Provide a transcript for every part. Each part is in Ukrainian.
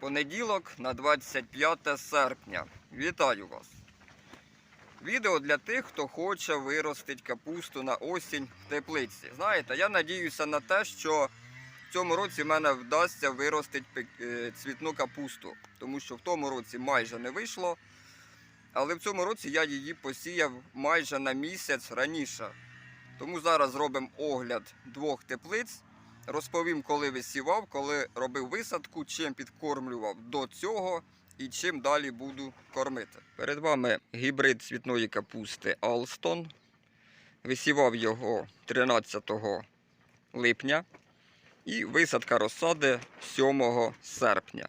Понеділок на 25 серпня. Вітаю вас! Відео для тих, хто хоче виростити капусту на осінь в теплиці. Знаєте, я надіюся на те, що в цьому році в мене вдасться виростити е, цвітну капусту, тому що в тому році майже не вийшло. Але в цьому році я її посіяв майже на місяць раніше. Тому зараз зробимо огляд двох теплиць. Розповім, коли висівав, коли робив висадку, чим підкормлював до цього і чим далі буду кормити. Перед вами гібрид цвітної капусти Алстон. Висівав його 13 липня і висадка розсади 7 серпня.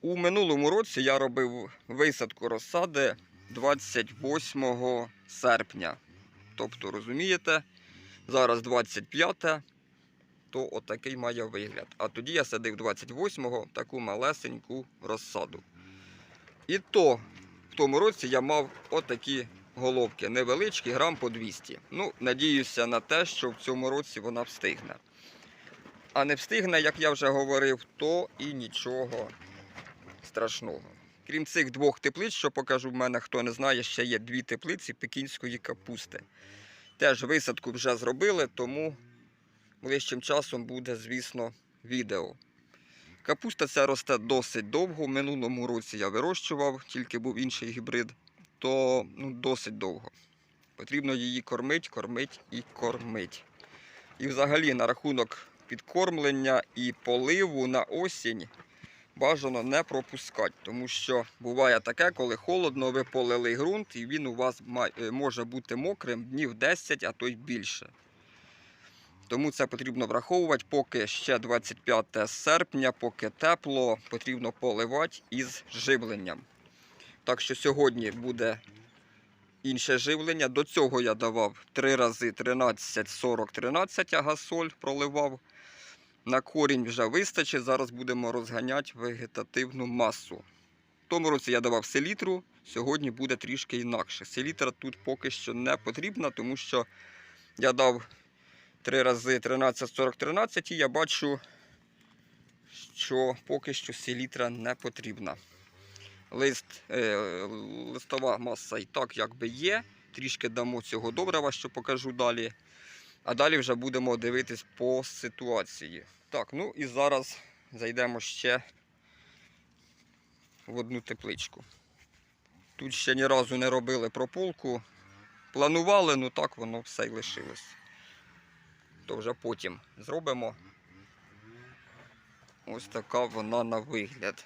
У минулому році я робив висадку розсади 28 серпня. Тобто, розумієте, зараз 25, то отакий має вигляд. А тоді я садив 28-го таку малесеньку розсаду. І то в тому році я мав отакі головки, невеличкі, грам по 200. Ну, надіюся на те, що в цьому році вона встигне. А не встигне, як я вже говорив, то і нічого страшного. Крім цих двох теплиць, що покажу в мене, хто не знає, ще є дві теплиці пекінської капусти. Теж висадку вже зробили, тому ближчим часом буде, звісно, відео. Капуста ця росте досить довго. В минулому році я вирощував, тільки був інший гібрид, то ну, досить довго. Потрібно її кормити, кормити і кормити. І взагалі на рахунок підкормлення і поливу на осінь бажано не пропускати, тому що буває таке, коли холодно, ви полили ґрунт, і він у вас може бути мокрим днів 10, а то й більше. Тому це потрібно враховувати, поки ще 25 серпня, поки тепло, потрібно поливати із живленням. Так що сьогодні буде інше живлення. До цього я давав 3 рази 13, 40, 13 агасоль проливав. На корінь вже вистачить. Зараз будемо розганяти вегетативну масу. В тому році я давав селітру, сьогодні буде трішки інакше. Селітра тут поки що не потрібна, тому що я дав 3 рази 13, 40, 13 і я бачу, що поки що селітра не потрібна. Лист, е, листова маса і так якби є. Трішки дамо цього добрива, що покажу далі. А далі вже будемо дивитись по ситуації. Так, ну і зараз зайдемо ще в одну тепличку. Тут ще ні разу не робили прополку. Планували, ну так воно все й лишилось. То вже потім зробимо. Ось така вона на вигляд.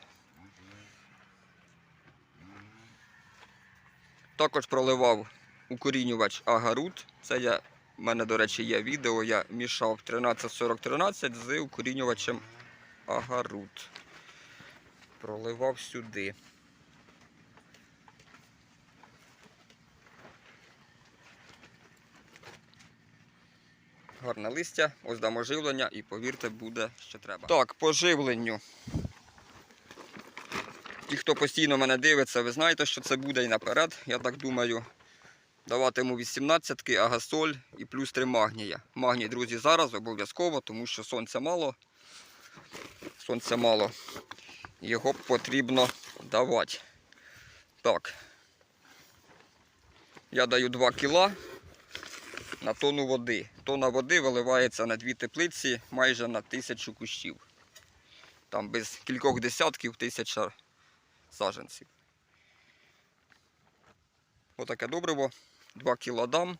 Також проливав укорінювач Агарут. Це я у мене, до речі, є відео, я мішав 134013 з укорінювачем Агарут. Проливав сюди. Гарне листя, ось дамо живлення і повірте, буде що треба. Так, по живленню. Ті, хто постійно мене дивиться, ви знаєте, що це буде і наперед, я так думаю. Даватиму 18-ки, агасоль і плюс 3 магнія. Магній, друзі, зараз обов'язково, тому що сонця мало. Сонця мало. Його потрібно давати. Так. Я даю 2 кіла на тонну води. Тонна води виливається на дві теплиці майже на тисячу кущів. Там без кількох десятків тисяча саджанців. Отаке добриво. 2 кг дам.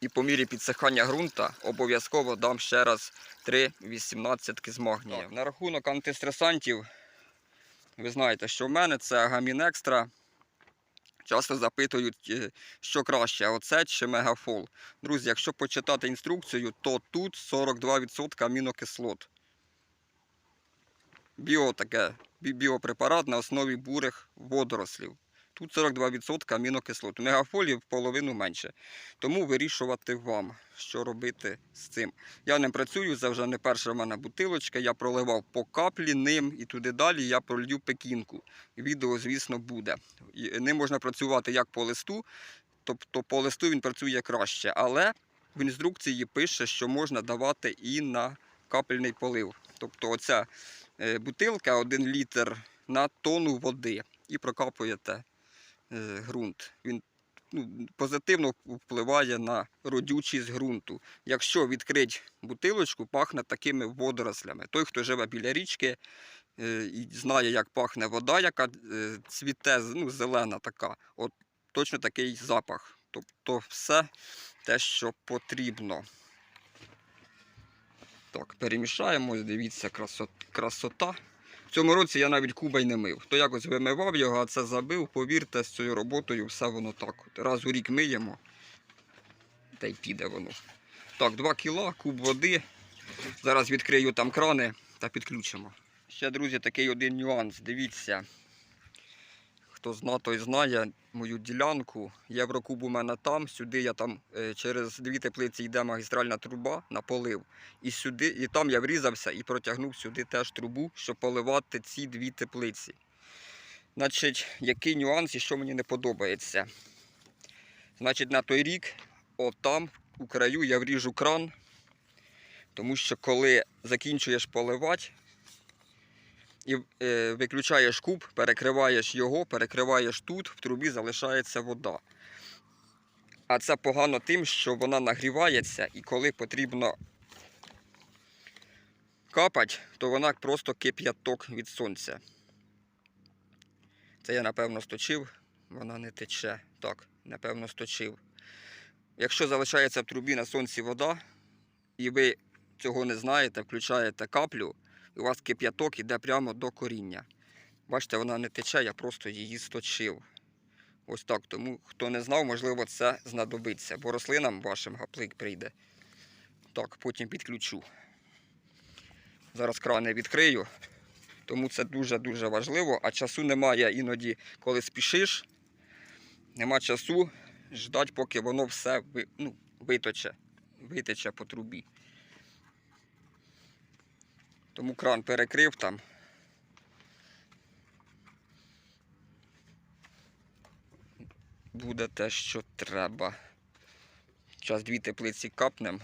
І по мірі підсихання ґрунта обов'язково дам ще раз 3 18 з магнієм. На рахунок антистресантів, ви знаєте, що в мене це Агамін Екстра. Часто запитують, е, що краще, оце чи мегафол. Друзі, якщо почитати інструкцію, то тут 42% амінокислот. Біо таке, біопрепарат на основі бурих водорослів. Тут 42% амінокислот. У мегафолі в половину менше. Тому вирішувати вам, що робити з цим. Я ним працюю, це вже не перша в мене бутилочка. Я проливав по каплі ним і туди далі я пролью пекінку. Відео, звісно, буде. Ним можна працювати як по листу, тобто по листу він працює краще, але в інструкції пише, що можна давати і на капельний полив. Тобто оця е, бутилка 1 літр на тонну води і прокапуєте ґрунт. Він ну, позитивно впливає на родючість ґрунту. Якщо відкрити бутилочку, пахне такими водорослями. Той, хто живе біля річки е, і знає, як пахне вода, яка е, цвіте, ну, зелена така, от точно такий запах. Тобто все те, що потрібно. Так, перемішаємо, дивіться, красот, красота. В цьому році я навіть куба й не мив. То якось вимивав його, а це забив. Повірте, з цією роботою все воно так. Раз у рік миємо, та й піде воно. Так, 2 кіла, куб води. Зараз відкрию там крани та підключимо. Ще, друзі, такий один нюанс. Дивіться. Хто зна, той знає мою ділянку. Єврокуб у мене там. Сюди я там е, через дві теплиці йде магістральна труба на полив. І сюди, і там я врізався і протягнув сюди теж трубу, щоб поливати ці дві теплиці. Значить, який нюанс і що мені не подобається. Значить, на той рік, отам, у краю, я вріжу кран, тому що коли закінчуєш поливати і е, виключаєш куб, перекриваєш його, перекриваєш тут, в трубі залишається вода. А це погано тим, що вона нагрівається, і коли потрібно капать, то вона просто кип'яток від сонця. Це я напевно сточив, вона не тече. Так, напевно, сточив. Якщо залишається в трубі на сонці вода, і ви цього не знаєте, включаєте каплю, у вас кип'яток іде прямо до коріння. Бачите, вона не тече, я просто її сточив. Ось так. Тому хто не знав, можливо, це знадобиться, бо рослинам вашим гаплик прийде. Так, потім підключу. Зараз крани відкрию. Тому це дуже-дуже важливо. А часу немає іноді, коли спішиш, нема часу ждати, поки воно все ну, виточе, витече по трубі. Тому кран перекрив там. Буде те, що треба. Зараз дві теплиці капнем.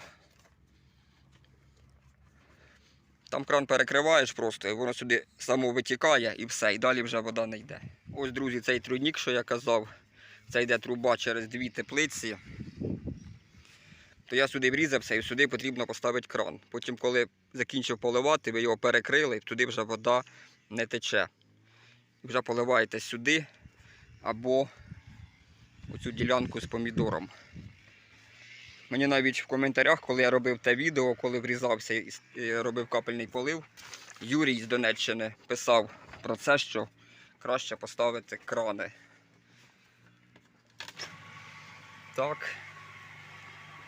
Там кран перекриваєш просто, і воно сюди само витікає і все, і далі вже вода не йде. Ось, друзі, цей трудник, що я казав, це йде труба через дві теплиці. То я сюди врізався і сюди потрібно поставити кран. Потім, коли закінчив поливати, ви його перекрили, туди вже вода не тече. Вже поливаєте сюди або оцю ділянку з помідором. Мені навіть в коментарях, коли я робив те відео, коли врізався і робив капельний полив, Юрій з Донеччини писав про це, що краще поставити крани. Так.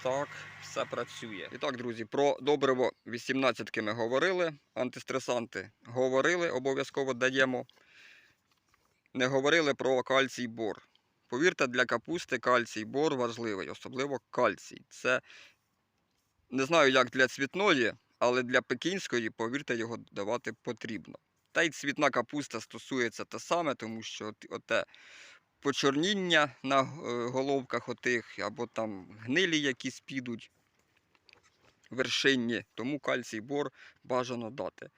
Так, все працює. І так, друзі, про добриво 18 ми говорили, антистресанти говорили, обов'язково даємо. Не говорили про кальцій бор. Повірте, для капусти кальцій бор важливий, особливо кальцій. Це не знаю, як для цвітної, але для пекінської, повірте, його давати потрібно. Та й цвітна капуста стосується те саме, тому що от- оте почорніння на е, головках отих, або там гнилі якісь підуть вершинні, тому кальцій бор бажано дати.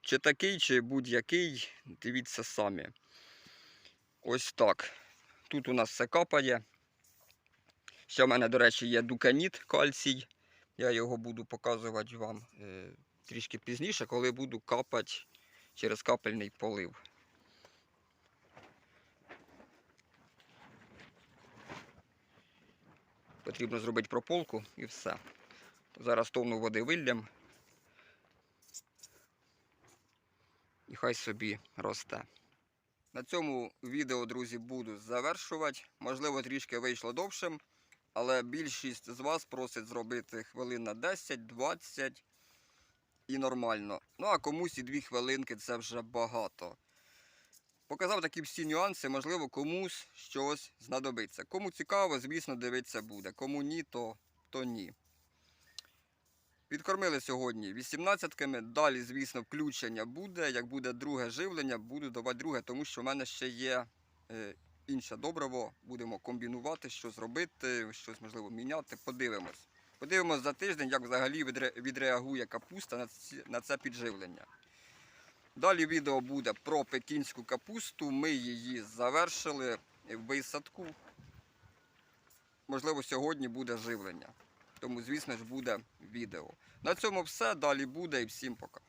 Чи такий, чи будь-який, дивіться самі. Ось так. Тут у нас все капає. Ще в мене, до речі, є дуканіт кальцій. Я його буду показувати вам е, трішки пізніше, коли буду капати через капельний полив. Потрібно зробити прополку і все. Зараз тонну води виллям. І хай собі росте. На цьому відео, друзі, буду завершувати. Можливо, трішки вийшло довшим, але більшість з вас просить зробити хвилин на 10-20 і нормально. Ну а комусь і 2 хвилинки це вже багато. Показав такі всі нюанси, можливо, комусь щось знадобиться. Кому цікаво, звісно, дивитися буде. Кому ні, то, то ні. Підкормили сьогодні 18-ками. Далі, звісно, включення буде. Як буде друге живлення, буду давати друге, тому що в мене ще є е, інше добриво. Будемо комбінувати, що зробити, щось можливо міняти. Подивимось. Подивимось за тиждень, як взагалі відре- відреагує капуста на це підживлення. Далі відео буде про пекінську капусту. Ми її завершили в висадку. Можливо, сьогодні буде живлення. Тому, звісно ж, буде відео. На цьому все. Далі буде і всім пока.